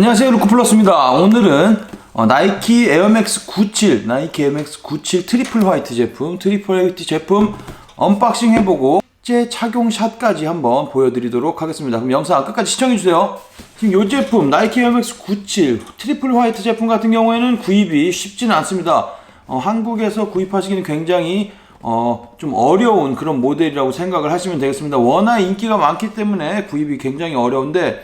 안녕하세요 루크플러스입니다. 오늘은 어, 나이키 에어맥스 97 나이키 에어맥스 97 트리플 화이트 제품 트리플 화이트 제품 언박싱 해보고 실제 착용 샷까지 한번 보여드리도록 하겠습니다. 그럼 영상 끝까지 시청해주세요. 지금 이 제품 나이키 에어맥스 97 트리플 화이트 제품 같은 경우에는 구입이 쉽지는 않습니다. 어, 한국에서 구입하시기는 굉장히 어, 좀 어려운 그런 모델이라고 생각을 하시면 되겠습니다. 워낙 인기가 많기 때문에 구입이 굉장히 어려운데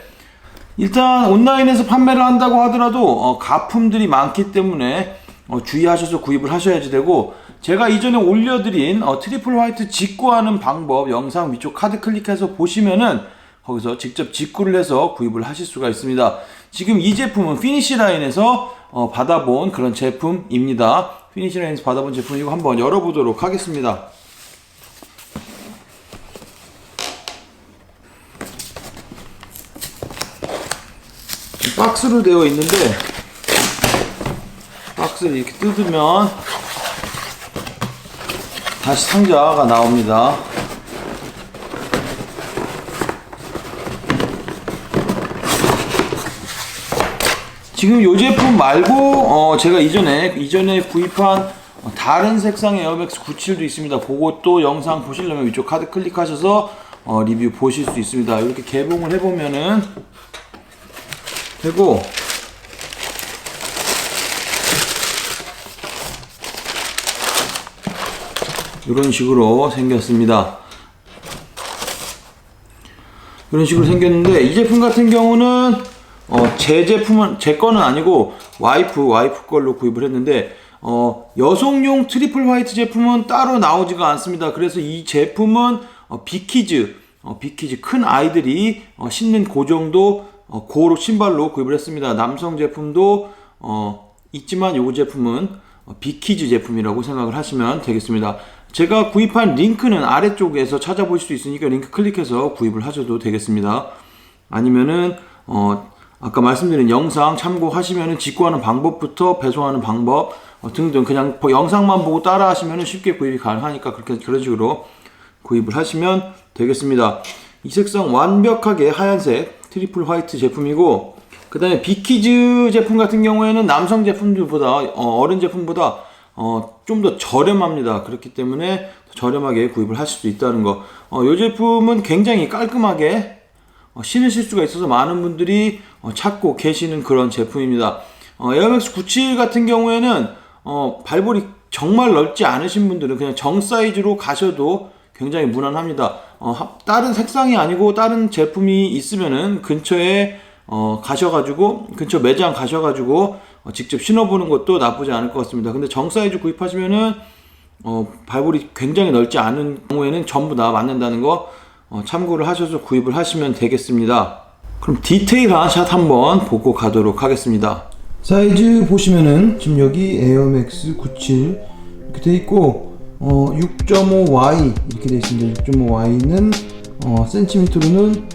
일단 온라인에서 판매를 한다고 하더라도 어, 가품들이 많기 때문에 어, 주의하셔서 구입을 하셔야지 되고 제가 이전에 올려드린 어, 트리플 화이트 직구하는 방법 영상 위쪽 카드 클릭해서 보시면은 거기서 직접 직구를 해서 구입을 하실 수가 있습니다. 지금 이 제품은 피니시 라인에서 어, 받아본 그런 제품입니다. 피니시 라인에서 받아본 제품이고 한번 열어보도록 하겠습니다. 박스로 되어 있는데 박스를 이렇게 뜯으면 다시 상자가 나옵니다. 지금 이 제품 말고 어 제가 이전에 이전에 구입한 어, 다른 색상의 에어맥스 97도 있습니다. 그것도 영상 보시려면 위쪽 카드 클릭하셔서 어, 리뷰 보실 수 있습니다. 이렇게 개봉을 해보면은 되고 이런 식으로 생겼습니다. 이런 식으로 생겼는데 이 제품 같은 경우는 어, 제 제품은 제 거는 아니고 와이프 와이프 걸로 구입을 했는데 어, 여성용 트리플 화이트 제품은 따로 나오지가 않습니다. 그래서 이 제품은 어, 비키즈 어, 비키즈 큰 아이들이 어, 신는 그 정도 어, 고로 신발로 구입을 했습니다. 남성 제품도 어, 있지만 이 제품은 어, 비키즈 제품이라고 생각을 하시면 되겠습니다. 제가 구입한 링크는 아래쪽에서 찾아보실 수 있으니까 링크 클릭해서 구입을 하셔도 되겠습니다. 아니면은 어, 아까 말씀드린 영상 참고하시면은 직구하는 방법부터 배송하는 방법 어, 등등 그냥 보- 영상만 보고 따라 하시면은 쉽게 구입이 가능하니까 그렇게 그런 식으로 구입을 하시면 되겠습니다. 이 색상 완벽하게 하얀색 트리플 화이트 제품이고 그 다음에 비키즈 제품 같은 경우에는 남성 제품들보다 어, 어른 제품보다 어, 좀 더 저렴합니다. 그렇기 때문에 저렴하게 구입을 하실 수 있다는 거. 어, 이 제품은 굉장히 깔끔하게 어, 신으실 수가 있어서 많은 분들이 어, 찾고 계시는 그런 제품입니다. 어, 에어맥스 97 같은 경우에는 어, 발볼이 정말 넓지 않으신 분들은 그냥 정 사이즈로 가셔도 굉장히 무난합니다. 어, 하- 다른 색상이 아니고 다른 제품이 있으면은 근처에 어, 가셔가지고 근처 매장 가셔가지고 어, 직접 신어보는 것도 나쁘지 않을 것 같습니다. 근데 정 사이즈 구입하시면은 어, 발볼이 굉장히 넓지 않은 경우에는 전부 다 맞는다는 거 어, 참고를 하셔서 구입을 하시면 되겠습니다. 그럼 디테일한 샷 한번 보고 가도록 하겠습니다. 사이즈 보시면은 지금 여기 에어맥스 97 이렇게 돼 있고 어, 6.5Y 이렇게 돼 있습니다. 6.5Y는 어, 센티미터로는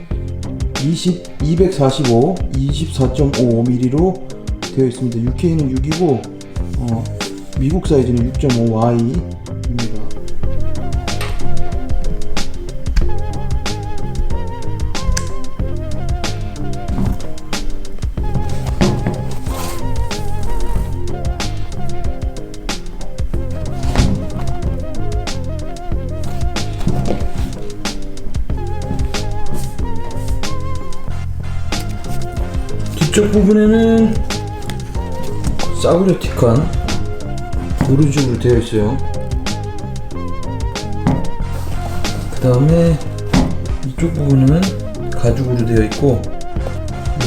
20, 245, 24.5mm로 되어 있습니다. UK는 6이고 어, 미국 사이즈는 6.5Y입니다. 뒤쪽 부분에는 싸구려틱한 도루죽으로 되어 있어요. 그 다음에 이쪽 부분은 가죽으로 되어 있고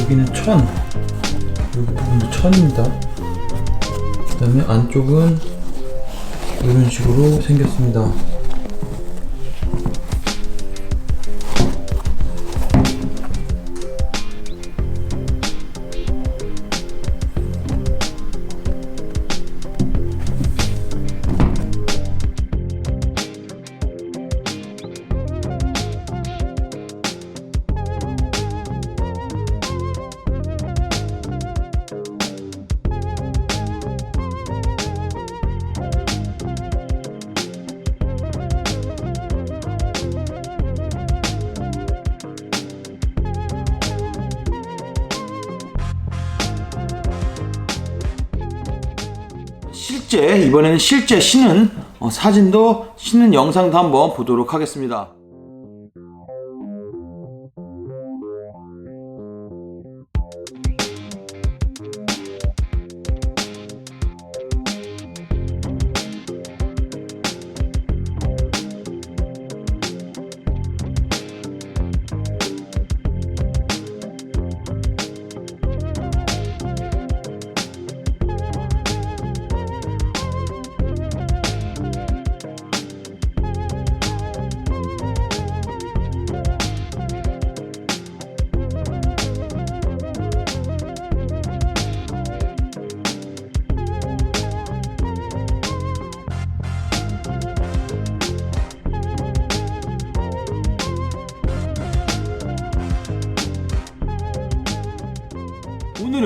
여기는 천 여기 부분도 천입니다. 그 다음에 안쪽은 이런 식으로 생겼습니다. 실제 이번에는 실제 신은 어, 사진도 신는 영상도 한번 보도록 하겠습니다.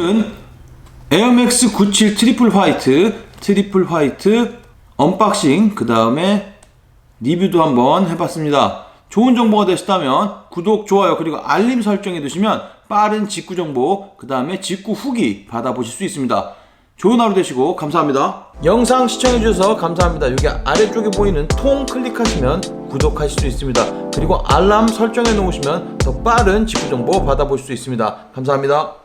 오늘은 에어맥스 97 트리플 화이트 트리플 화이트 언박싱 그 다음에 리뷰도 한번 해봤습니다. 좋은 정보가 되셨다면 구독, 좋아요 그리고 알림 설정해 두시면 빠른 직구 정보 그 다음에 직구 후기 받아보실 수 있습니다. 좋은 하루 되시고 감사합니다. 영상 시청해 주셔서 감사합니다. 여기 아래쪽에 보이는 통 클릭하시면 구독하실 수 있습니다. 그리고 알람 설정해 놓으시면 더 빠른 직구 정보 받아보실 수 있습니다. 감사합니다.